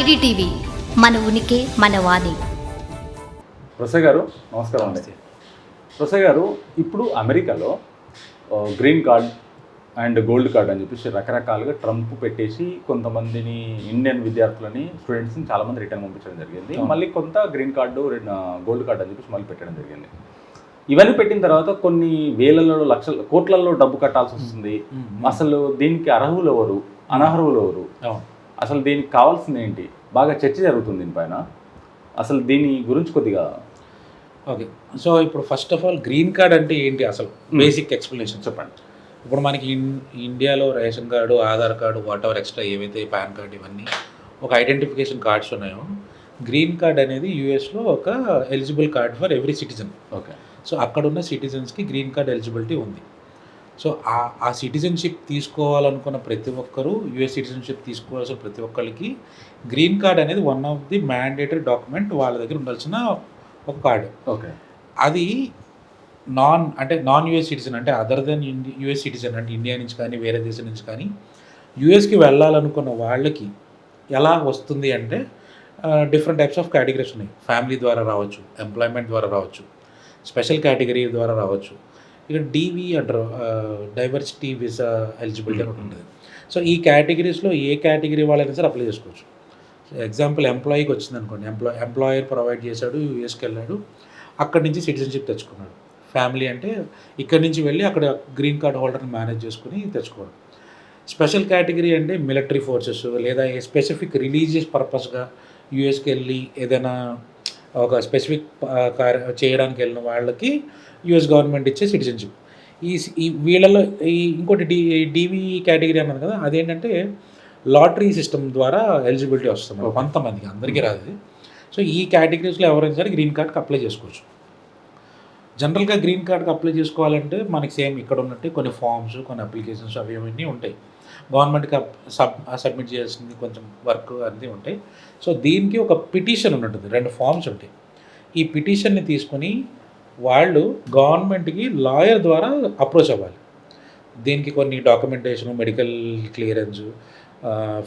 IDTV మన ఉనికి మన వాణి. ప్రొసే గారు నమస్కారం అండి. ప్రొసే గారు ఇప్పుడు అమెరికాలో green card and gold card అని చెప్పేసి రకరకాలుగా ట్రంప్ పెట్టేసి కొంతమందిని ఇండియన్ విద్యార్థులని స్టూడెంట్స్ని చాలామంది రిటర్న్ పంపించడం జరిగింది. మళ్ళీ కొంత గ్రీన్ కార్డు గోల్డ్ కార్డ్ అని చెప్పేసి మళ్ళీ పెట్టడం జరిగింది. ఇవన్నీ పెట్టిన తర్వాత కొన్ని వేలలో లక్షల కోట్లలో డబ్బు కట్టాల్సి వస్తుంది. అసలు దీనికి అర్హులు ఎవరు? అనర్హులు ఎవరు? అసలు దీనికి కావాల్సింది ఏంటి? బాగా చర్చ జరుగుతుంది దీనిపైన అసలు దీని గురించి కొద్దిగా ఓకే. సో ఇప్పుడు first of all green card అంటే ఏంటి అసలు? బేసిక్ ఎక్స్ప్లెనేషన్ చెప్పండి. ఇప్పుడు మనకి ఇండియాలో ration card Aadhaar card whatever extra ఏవైతే పాన్ కార్డు ఇవన్నీ ఒక ఐడెంటిఫికేషన్ కార్డ్స్ ఉన్నాయో గ్రీన్ కార్డ్ అనేది యూఎస్లో ఒక eligible card for every citizen okay. So అక్కడ ఉన్న సిటిజన్స్కి గ్రీన్ కార్డ్ ఎలిజిబిలిటీ ఉంది. సో ఆ ఆ సిటిజన్షిప్ తీసుకోవాలనుకున్న ప్రతి ఒక్కరూ యుఎస్ సిటిజన్షిప్ తీసుకోవాల్సిన ప్రతి ఒక్కరికి గ్రీన్ కార్డ్ అనేది one of the mandatory document వాళ్ళ దగ్గర ఉండాల్సిన ఒక కార్డు ఓకే అది నాన్ అంటే నాన్ యుఎస్ సిటిజన్ అంటే అదర్ దెన్ ఇండి యుఎస్ సిటిజన్ అంటే ఇండియా నుంచి కానీ వేరే దేశం నుంచి కానీ యుఎస్కి వెళ్ళాలనుకున్న వాళ్ళకి ఎలా వస్తుంది అంటే డిఫరెంట్ టైప్స్ ఆఫ్ కేటగిరీస్ ఉన్నాయి. ఫ్యామిలీ ద్వారా రావచ్చు ఎంప్లాయ్మెంట్ ద్వారా రావచ్చు స్పెషల్ కేటగిరీ ద్వారా రావచ్చు. ఇక డీవీ అంటారు డైవర్సిటీ వీసా ఎలిజిబిలిటీ అని ఒకటి ఉంటుంది. సో ఈ కేటగిరీస్లో ఏ కేటగిరీ వాళ్ళైనా సరే అప్లై చేసుకోవచ్చు. ఎగ్జాంపుల్ ఎంప్లాయీకి వచ్చింది అనుకోండి. ఎంప్లాయ్ ఎంప్లాయర్ ప్రొవైడ్ చేశాడు యూఎస్కి వెళ్ళాడు. అక్కడి నుంచి సిటిజన్షిప్ తెచ్చుకున్నాడు. ఫ్యామిలీ అంటే ఇక్కడి నుంచి వెళ్ళి అక్కడ గ్రీన్ కార్డ్ హోల్డర్ని మేనేజ్ చేసుకుని తెచ్చుకోవడం. స్పెషల్ కేటగిరీ అంటే మిలిటరీ ఫోర్సెస్ లేదా స్పెసిఫిక్ రిలీజియస్ పర్పస్గా యూఎస్కి వెళ్ళి ఏదైనా ఒక స్పెసిఫిక్ కార్య చేయడానికి వెళ్ళిన వాళ్ళకి యుఎస్ గవర్నమెంట్ ఇచ్చే సిటిజన్షిప్ ఈ వీళ్ళలో ఈ ఇంకోటి డి డీవీ కేటగిరీ అన్నారు కదా అదేంటంటే లాటరీ సిస్టమ్ ద్వారా ఎలిజిబిలిటీ వస్తుంది. కొంతమందికి అందరికీ రాదు. సో ఈ కేటగిరీస్లో ఎవరైనా సరే గ్రీన్ కార్డ్కి అప్లై చేసుకోవచ్చు జనరల్గా గ్రీన్ కార్డ్కి అప్లై చేసుకోవాలంటే మనకి సేమ్ ఇక్కడ ఉన్నట్టు కొన్ని ఫామ్స్ కొన్ని అప్లికేషన్స్ అవి ఇవన్నీ ఉంటాయి. గవర్నమెంట్కి సబ్ సబ్మిట్ చేయాల్సింది కొంచెం వర్క్ అన్నీ ఉంటాయి. సో దీనికి ఒక పిటిషన్ ఉంటుంది. రెండు ఫామ్స్ ఉంటాయి. ఈ పిటిషన్ని తీసుకొని వాళ్ళు గవర్నమెంట్కి లాయర్ ద్వారా అప్రోచ్ అవ్వాలి. దీనికి కొన్ని డాక్యుమెంటేషన్ మెడికల్ క్లియరెన్స్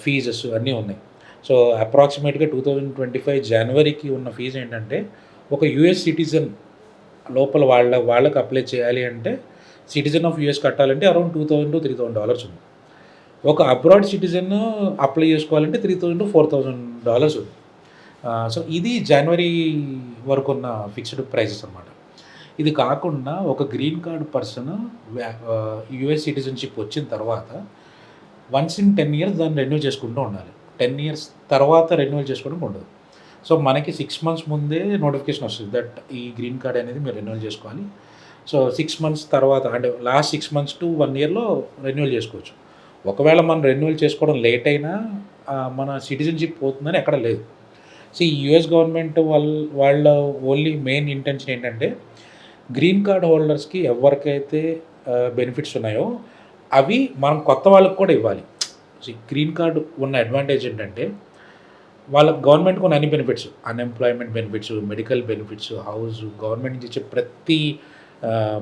ఫీజెస్ అన్నీ ఉన్నాయి. సో అప్రాక్సిమేట్గా టూ థౌజండ్ ట్వంటీ ఫైవ్ జనవరికి ఉన్న ఫీజు ఏంటంటే ఒక యుఎస్ సిటిజన్ లోపల వాళ్ళ వాళ్ళకి అప్లై చేయాలి అంటే సిటిజన్ ఆఫ్ యుఎస్ కట్టాలంటే around two thousand to three thousand dollars ఉంది. ఒక అబ్రాడ్ సిటిజన్ అప్లై చేసుకోవాలంటే three thousand to four thousand dollars ఉంది. సో ఇది జనవరి వరకు ఉన్న ఫిక్స్డ్ ప్రైసెస్ అనమాట ఇది కాకుండా ఒక green card person US citizenship వచ్చిన తర్వాత వన్స్ ఇన్ టెన్ ఇయర్స్ దాన్ని రెన్యూ చేసుకుంటూ ఉండాలి. టెన్ ఇయర్స్ తర్వాత రెన్యూవల్ చేసుకోవడం ఉండదు. సో మనకి సిక్స్ మంత్స్ ముందే నోటిఫికేషన్ వస్తుంది దట్ ఈ గ్రీన్ కార్డ్ అనేది మీరు రెన్యువల్ చేసుకోవాలి. సో సిక్స్ మంత్స్ తర్వాత అంటే last six months to one ఇయర్లో రెన్యువల్ చేసుకోవచ్చు. ఒకవేళ మనం రెన్యువల్ చేసుకోవడం లేట్ అయినా మన సిటిజన్షిప్ పోతుందని ఎక్కడ లేదు. సో ఈ యుఎస్ గవర్నమెంట్ వాళ్ళ వాళ్ళ ఓన్లీ మెయిన్ ఇంటెన్షన్ ఏంటంటే గ్రీన్ కార్డ్ హోల్డర్స్కి ఎవరికైతే బెనిఫిట్స్ ఉన్నాయో అవి మనం కొత్త వాళ్ళకి కూడా ఇవ్వాలి. సో గ్రీన్ కార్డు ఉన్న అడ్వాంటేజ్ ఏంటంటే వాళ్ళ గవర్నమెంట్ కొన్ని అన్ని benefits unemployment benefits medical benefits house government నుంచి ఇచ్చే ప్రతి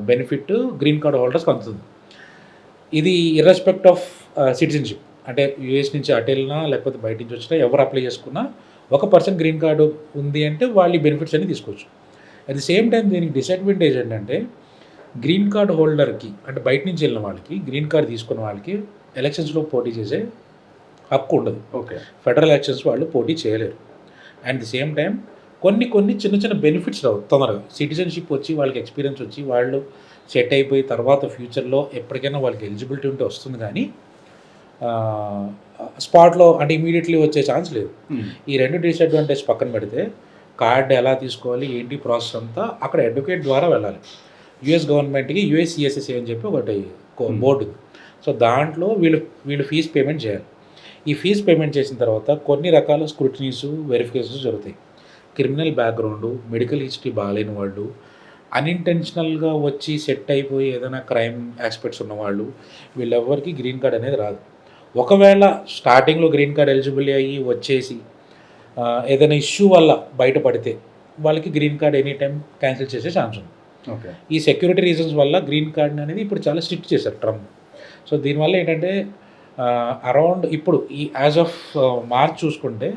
బెనిఫిట్ గ్రీన్ కార్డ్ హోల్డర్స్కి అందుతుంది. ఇది ఇర్రెస్పెక్ట్ ఆఫ్ సిటిజన్షిప్ అంటే యూఎస్ నుంచి అటు వెళ్ళినా లేకపోతే బయట నుంచి వచ్చినా ఎవరు అప్లై చేసుకున్నా ఒక పర్సన్ గ్రీన్ కార్డు ఉంది అంటే వాళ్ళు బెనిఫిట్స్ అన్ని తీసుకోవచ్చు. అట్ ది సేమ్ టైం దీనికి డిసడ్వాంటేజ్ ఏంటంటే గ్రీన్ కార్డ్ హోల్డర్కి అంటే బయట నుంచి వెళ్ళిన వాళ్ళకి గ్రీన్ కార్డ్ తీసుకున్న వాళ్ళకి ఎలక్షన్స్లో పోటీ చేసే హక్కు ఉండదు. ఓకే. ఫెడరల్ ఎలక్షన్స్ వాళ్ళు పోటీ చేయలేరు. అండ్ ది సేమ్ టైం కొన్ని కొన్ని చిన్న చిన్న బెనిఫిట్స్ రావు తొందరగా. సిటిజన్షిప్ వచ్చి వాళ్ళకి ఎక్స్పీరియన్స్ వచ్చి వాళ్ళు సెట్ అయిపోయి తర్వాత ఫ్యూచర్లో ఎప్పటికైనా వాళ్ళకి ఎలిజిబిలిటీ ఉంటే వస్తుంది కానీ స్పాట్లో అంటే ఇమీడియట్లీ వచ్చే ఛాన్స్ లేదు. ఈ రెండు డిసడ్వాంటేజ్ పక్కన పెడితే కార్డ్ ఎలా తీసుకోవాలి ఏంటి ప్రాసెస్ అంతా అక్కడ అడ్వకేట్ ద్వారా వెళ్ళాలి. యుఎస్ గవర్నమెంట్కి యుఎస్ సిఎస్ఎస్ఏ అని చెప్పి ఒకటి. బోర్డు సో దాంట్లో వీళ్ళు వీళ్ళు ఫీజు పేమెంట్ చేయాలి. ఈ ఫీజు పేమెంట్ చేసిన తర్వాత కొన్ని రకాల స్క్రూటనీస్ వెరిఫికేషన్స్ జరుగుతాయి. క్రిమినల్ బ్యాక్గ్రౌండ్ మెడికల్ హిస్టరీ బాగాలేని వాళ్ళు అన్ఇంటెన్షనల్గా వచ్చి సెట్ అయిపోయి ఏదైనా క్రైమ్ ఆస్పెక్ట్స్ ఉన్నవాళ్ళు వీళ్ళెవ్వరికి గ్రీన్ కార్డ్ అనేది రాదు. ఒకవేళ స్టార్టింగ్లో గ్రీన్ కార్డ్ ఎలిజిబుల్ అయ్యి వచ్చేసి ఏదైనా ఇష్యూ వల్ల బయటపడితే వాళ్ళకి green card any time cancel చేసే ఛాన్స్ ఉంది. ఓకే. ఈ సెక్యూరిటీ రీజన్స్ వల్ల గ్రీన్ కార్డ్ అనేది ఇప్పుడు చాలా స్ట్రిక్ట్ చేశారు ట్రంప్ సో దీనివల్ల ఏంటంటే అరౌండ్ ఇప్పుడు ఈ యాజ్ ఆఫ్ మార్చ్ చూసుకుంటే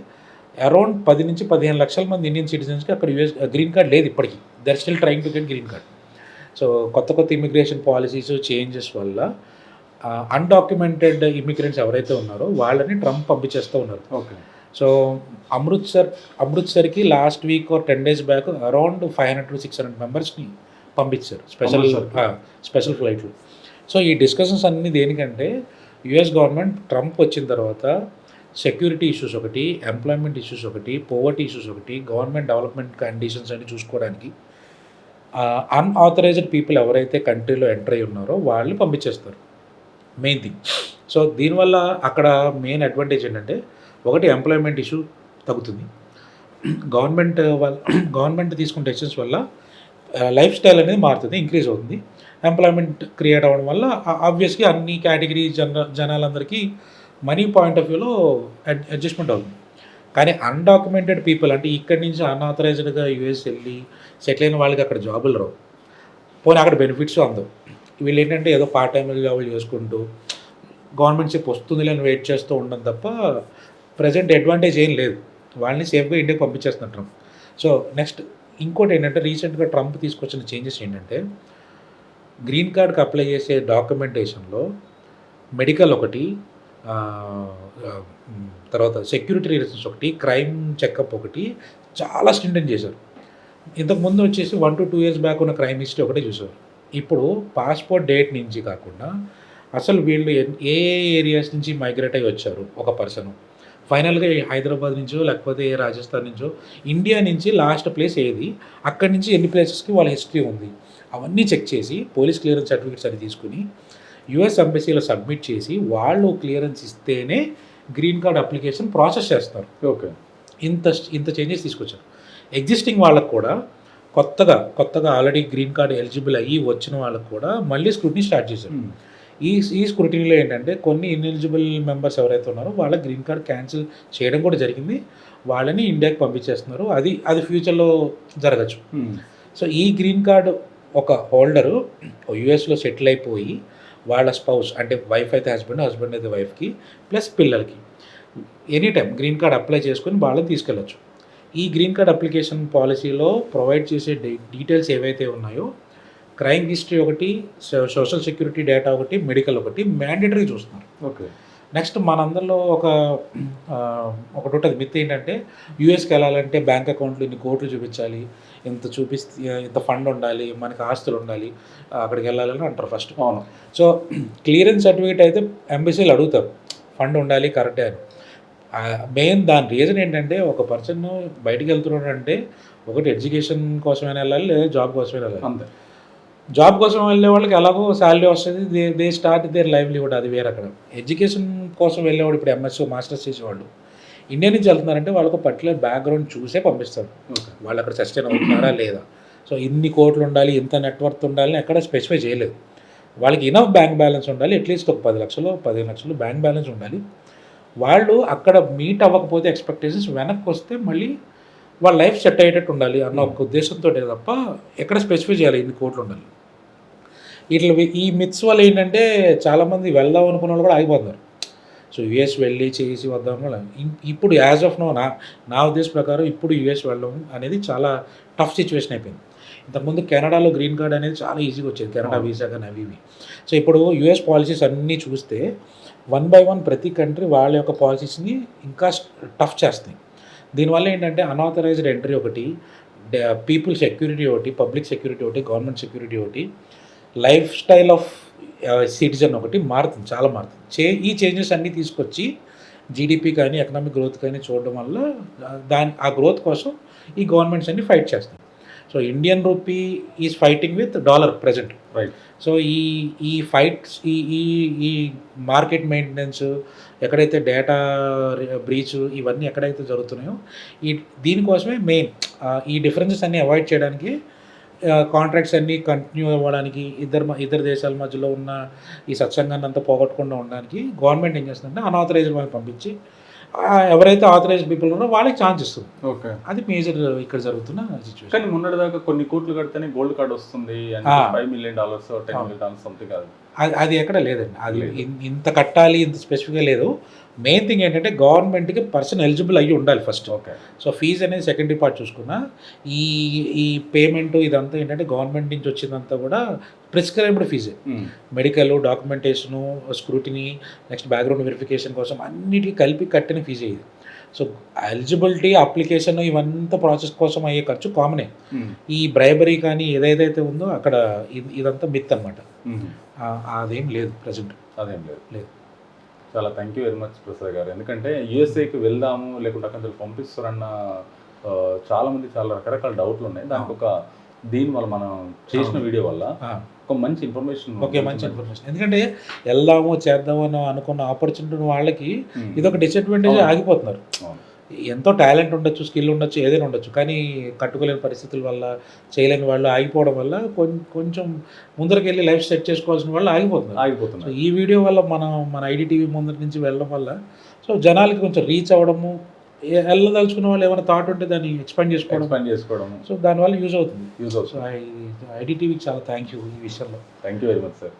అరౌండ్ పది నుంచి పదిహేను లక్షల మంది ఇండియన్ సిటిజన్స్కి అక్కడ యూఎస్ గ్రీన్ కార్డ్ లేదు ఇప్పటికీ. They're still trying to get green card so కొత్త కొత్త ఇమిగ్రేషన్ పాలసీస్ చేంజెస్ వల్ల అన్డాక్యుమెంటెడ్ ఇమిగ్రెంట్స్ ఎవరైతే ఉన్నారో వాళ్ళని ట్రంప్ పంపించేస్తూ ఉన్నారు. Okay. So Amritsar అమృత్సర్కి last week or ten days back around five hundred to six hundred మెంబర్స్ని పంపించారు. స్పెషల్. స్పెషల్ ఫ్లైట్లు సో ఈ డిస్కషన్స్ అన్ని దేనికంటే యుఎస్ గవర్నమెంట్ ట్రంప్ వచ్చిన తర్వాత సెక్యూరిటీ ఇష్యూస్ ఒకటి ఎంప్లాయ్మెంట్ ఇష్యూస్ ఒకటి పోవర్టీ ఇష్యూస్ ఒకటి గవర్నమెంట్ డెవలప్మెంట్ కండిషన్స్ అన్ని చూసుకోవడానికి అన్ఆథరైజ్డ్ పీపుల్ ఎవరైతే కంట్రీలో ఎంటర్ అయి ఉన్నారో వాళ్ళు పంపించేస్తారు. Main thing. సో దీనివల్ల అక్కడ మెయిన్ అడ్వాంటేజ్ ఏంటంటే ఒకటి ఎంప్లాయ్మెంట్ ఇష్యూ తగ్గుతుంది. గవర్నమెంట్ వాళ్ళ గవర్నమెంట్ తీసుకున్న డెసిషన్స్ వల్ల లైఫ్ స్టైల్ అనేది మారుతుంది ఇంక్రీజ్ అవుతుంది. ఎంప్లాయ్మెంట్ క్రియేట్ అవ్వడం వల్ల ఆబ్వియస్గా అన్ని కేటగిరీ జన జనాలందరికీ మనీ పాయింట్ ఆఫ్ వ్యూలో అడ్జస్ట్మెంట్ అవుతుంది. కానీ అన్డాక్యుమెంటెడ్ పీపుల్ అంటే ఇక్కడి నుంచి అన్ఆథరైజ్డ్గా యూఎస్ వెళ్ళి సెటిల్ అయిన వాళ్ళకి అక్కడ జాబులు రావు. పోనీ అక్కడ బెనిఫిట్స్ అందవు. వీళ్ళు ఏంటంటే ఏదో పార్ట్ టైం జాబులు చేసుకుంటూ గవర్నమెంట్ చెప్పి వస్తుంది అని వెయిట్ చేస్తూ ఉండడం తప్ప ప్రజెంట్ అడ్వాంటేజ్ ఏం లేదు. వాళ్ళని సేఫ్గా ఇండియాకి పంపించేస్తున్నారు ట్రంప్ సో నెక్స్ట్ ఇంకోటి ఏంటంటే రీసెంట్గా ట్రంప్ తీసుకొచ్చిన చేంజెస్ ఏంటంటే గ్రీన్ కార్డ్కి అప్లై చేసే డాక్యుమెంటేషన్లో మెడికల్ ఒకటి తర్వాత సెక్యూరిటీ రీజన్స్ ఒకటి క్రైమ్ చెకప్ ఒకటి చాలా స్టిండెంట్ చేశారు. ఇంతకుముందు వచ్చేసి one to two years back ఉన్న క్రైమ్ హిస్టరీ ఒకటే చూసారు ఇప్పుడు పాస్పోర్ట్ డేట్ నుంచి కాకుండా అసలు వీళ్ళు ఏ ఏరియాస్ నుంచి మైగ్రేట్ అయ్యి వచ్చారు ఒక పర్సన్? ఫైనల్గా హైదరాబాద్ నుంచో లేకపోతే ఏ రాజస్థాన్ నుంచో ఇండియా నుంచి లాస్ట్ ప్లేస్ ఏది? అక్కడి నుంచి ఎన్ని ప్లేసెస్కి వాళ్ళ హిస్టరీ ఉంది? అవన్నీ చెక్ చేసి పోలీస్ క్లియరెన్స్ సర్టిఫికేట్స్ అని తీసుకుని యుఎస్ ఎంబసీలో సబ్మిట్ చేసి వాళ్ళు క్లియరెన్స్ ఇస్తేనే గ్రీన్ కార్డ్ అప్లికేషన్ ప్రాసెస్ చేస్తారు. ఓకే. ఇంత ఇంత చేంజెస్ తీసుకొచ్చారు. ఎగ్జిస్టింగ్ వాళ్ళకు కూడా కొత్తగా కొత్తగా ఆల్రెడీ గ్రీన్ కార్డ్ ఎలిజిబుల్ అయ్యి వచ్చిన వాళ్ళకు కూడా మళ్ళీ స్క్రూటినీ స్టార్ట్ చేశారు. ఈ ఈ స్క్రూటినీలో ఏంటంటే కొన్ని ఇన్ఎలిజిబుల్ మెంబర్స్ ఎవరైతే ఉన్నారో వాళ్ళ గ్రీన్ కార్డ్ క్యాన్సిల్ చేయడం కూడా జరిగింది. వాళ్ళని ఇండియాకి పంపించేస్తున్నారు. అది అది ఫ్యూచర్లో జరగచ్చు. సో ఈ గ్రీన్ కార్డ్ ఒక హోల్డరు యుఎస్లో సెటిల్ అయిపోయి వాళ్ళ స్పౌస్ అంటే వైఫ్ అయితే హస్బెండ్ హస్బెండ్ అయితే వైఫ్కి ప్లస్ పిల్లలకి. Any time green card apply చేసుకొని వాళ్ళని తీసుకెళ్ళచ్చు. ఈ గ్రీన్ కార్డ్ అప్లికేషన్ పాలసీలో ప్రొవైడ్ చేసే డీ- డీటెయిల్స్ ఏవైతే ఉన్నాయో క్రైమ్ హిస్టరీ ఒకటి సోషల్ సెక్యూరిటీ డేటా ఒకటి మెడికల్ ఒకటి మ్యాండేటరీ చూస్తున్నారు. ఓకే. నెక్స్ట్ మనందరిలో ఒక ఒకటి ఉంటుంది. మిత్ ఏంటంటే యూఎస్కి వెళ్ళాలంటే బ్యాంక్ అకౌంట్లో ఇన్ని కోట్లు చూపించాలి ఇంత చూపిస్తే ఇంత ఫండ్ ఉండాలి మనకి ఆస్తులు ఉండాలి అక్కడికి వెళ్ళాలని అంటారు ఫస్ట్. అవును. సో క్లియరెన్స్ సర్టిఫికేట్ అయితే ఎంబసీలు అడుగుతారు. ఫండ్ ఉండాలి కరెక్టే అని. మెయిన్ దాని రీజన్ ఏంటంటే ఒక పర్సన్ బయటికి వెళ్తున్నాడు అంటే ఒకటి ఎడ్యుకేషన్ కోసమైనా వెళ్ళాలి లేదా జాబ్ కోసమైనా వెళ్ళాలి. అంతే. జాబ్ కోసం వెళ్ళే వాళ్ళకి ఎలాగో శాలరీ వస్తుంది. They they start their livelihood అది వేరే అక్కడ. ఎడ్యుకేషన్ కోసం వెళ్ళేవాడు ఇప్పుడు ఎంఎస్ మాస్టర్స్ చేసేవాళ్ళు. ఇండియా నుంచి వెళ్తున్నారంటే వాళ్ళకు పర్టికులర్ బ్యాక్గ్రౌండ్ చూసే పంపిస్తారు. వాళ్ళు అక్కడ సస్టైన్ అవుతున్నారా లేదా? సో ఇన్ని కోట్లు ఉండాలి ఇంత నెట్వర్క్ ఉండాలని ఎక్కడ స్పెసిఫై చేయలేదు. వాళ్ళకి ఇనఫ్ బ్యాంక్ బ్యాలెన్స్ ఉండాలి అట్లీస్ట్ ఒక పది లక్షలు పదిహేను లక్షలు బ్యాంక్ బ్యాలెన్స్ ఉండాలి. వాళ్ళు అక్కడ మీట్ అవ్వకపోతే ఎక్స్పెక్టేషన్స్ వెనక్కి వస్తే మళ్ళీ వాళ్ళ లైఫ్ సెట్ అయ్యేటట్టు ఉండాలి అన్న ఒక ఉద్దేశంతో తప్ప ఎక్కడ స్పెసిఫై చేయాలి ఇన్ని కోట్లు ఉండాలి ఇట్లా ఈ మిత్స్ వల్ల ఏంటంటే చాలామంది వెళ్దాం అనుకున్న వాళ్ళు కూడా ఆగిపోతున్నారు. సో యుఎస్ వెళ్ళి చేసి వద్దాం ఇం- ఇప్పుడు యాజ్ ఆఫ్ నో నా నా ఉద్దేశం ప్రకారం ఇప్పుడు యుఎస్ వెళ్ళడం అనేది చాలా టఫ్ సిచ్యువేషన్ అయిపోయింది. ఇంతకుముందు కెనడాలో గ్రీన్ కార్డ్ అనేది చాలా ఈజీగా వచ్చేది. కెనడా. వీసా కానీ అవి ఇవి. సో ఇప్పుడు యుఎస్ పాలసీస్ అన్నీ చూస్తే వన్ బై వన్ ప్రతి కంట్రీ వాళ్ళ యొక్క పాలసీస్ని ఇంకా టఫ్ చేస్తాయి. దీనివల్ల ఏంటంటే అన్ఆథరైజ్డ్ ఎంట్రీ ఒకటి పీపుల్ సెక్యూరిటీ ఒకటి పబ్లిక్ సెక్యూరిటీ ఒకటి గవర్నమెంట్ సెక్యూరిటీ ఒకటి లైఫ్ స్టైల్ ఆఫ్ సిటిజన్ ఒకటి మారుతుంది చాలా మారుతుంది. చే ఈ చేంజెస్ అన్నీ తీసుకొచ్చి జీడిపి కానీ ఎకనామిక్ గ్రోత్ కానీ చూడడం వల్ల దాని ఆ గ్రోత్ కోసం ఈ గవర్నమెంట్స్ అన్ని ఫైట్ చేస్తాయి so Indian rupee is fighting with dollar present right so ఈ ఈ ఫైట్స్ ఈ ఈ ఈ మార్కెట్ మెయింటెనెన్స్ ఎక్కడైతే డేటా బ్రీచ్ ఇవన్నీ ఎక్కడైతే జరుగుతున్నాయో ఈ దీనికోసమే మెయిన్ ఈ డిఫరెన్సెస్ అన్ని అవాయిడ్ చేయడానికి కాంట్రాక్ట్స్ అన్నీ కంటిన్యూ అవ్వడానికి ఇద్దరు ఇద్దరు దేశాల మధ్యలో ఉన్న ఈ సత్సంగాన్ని అంతా పోగొట్టకుండా ఉండడానికి గవర్నమెంట్ ఏం చేస్తుందంటే అన్ఆథరైజ్డ్ వాళ్ళని పంపించి ఎవరైతే ఆథరైజ్డ్ పీపుల్ ఉన్నారో వాళ్ళకి ఛాన్స్ ఇస్తుంది. ఓకే. అది మేజర్ ఇక్కడ జరుగుతున్న సిచ్యువేషన్ కానీ మొన్నటి దాకా కొన్ని కోట్లు కడితేనే గోల్డ్ కార్డ్ వస్తుంది. Five million dollars ten million dollars something కాదు. అది అది ఎక్కడ లేదండి. అది ఇంత కట్టాలి ఇంత స్పెసిఫిక్గా లేదు. మెయిన్ థింగ్ ఏంటంటే గవర్నమెంట్కి పర్సన్ ఎలిజిబుల్ అయ్యి ఉండాలి ఫస్ట్ ఓకే సో ఫీజు అనేది సెకండరీ పార్ట్ చూసుకున్నా ఈ ఈ పేమెంట్ ఇదంతా ఏంటంటే గవర్నమెంట్ నుంచి వచ్చిందంతా కూడా prescribed ఫీజే medical documentation scrutiny next background verification కోసం అన్నిటికీ కలిపి కట్టిన ఫీజే ఇది. సో ఎలిజిబిలిటీ అప్లికేషన్ ఇవంతా ప్రాసెస్ కోసం అయ్యే ఖర్చు కామనే ఈ బ్రైబరీ కానీ ఏదైతే ఉందో అక్కడ ఇది- ఇదంతా మిత్ అనమాట అదేం లేదు ప్రజెంట్ అదేం లేదు. లేదు. చాలా thank you very much Prasad garu. ఎందుకంటే యూఎస్ఏకి వెళ్దాము లేకుంటే అక్కడ పంపిస్తారన్న ఆ, చాలా మంది చాలా రకరకాల డౌట్లు ఉన్నాయి. దానికి ఒక దీని వల్ల మనం చేసిన వీడియో వల్ల ఒక మంచి ఇన్ఫర్మేషన్ ఓకే మంచి ఇన్ఫర్మేషన్ ఎందుకంటే వెళ్దాము చేద్దాము అని అనుకున్న ఆపర్చునిటీ వాళ్ళకి ఇది ఒక డిసడ్వాంటేజ్. ఆగిపోతున్నారు. ఎంతో టాలెంట్ ఉండొచ్చు స్కిల్ ఉండొచ్చు ఏదైనా ఉండొచ్చు. కానీ కట్టుకోలేని పరిస్థితుల వల్ల చేయలేని వాళ్ళు ఆగిపోవడం వల్ల కొంచెం ముందరికి వెళ్ళి లైఫ్ సెట్ చేసుకోవాల్సిన వాళ్ళు ఆగిపోతున్నారు. సో ఆగిపోతున్నాయి ఈ వీడియో వల్ల మనం మన ఐడిటీవీ ముందర నుంచి వెళ్ళడం వల్ల సో జనాలకి కొంచెం రీచ్ అవ్వడము వెళ్ళదలుచుకున్న వాళ్ళు ఏమైనా థాట్ ఉంటే దాన్ని ఎక్స్పాండ్ చేసుకోవడం. ఎక్స్పాండ్ చేసుకోవడం సో దానివల్ల యూజ్ అవుతుంది. యూజ్ అవుతుంది. ఐడిటీవీకి చాలా థ్యాంక్ యూ ఈ విషయంలో. Thank you very much sir.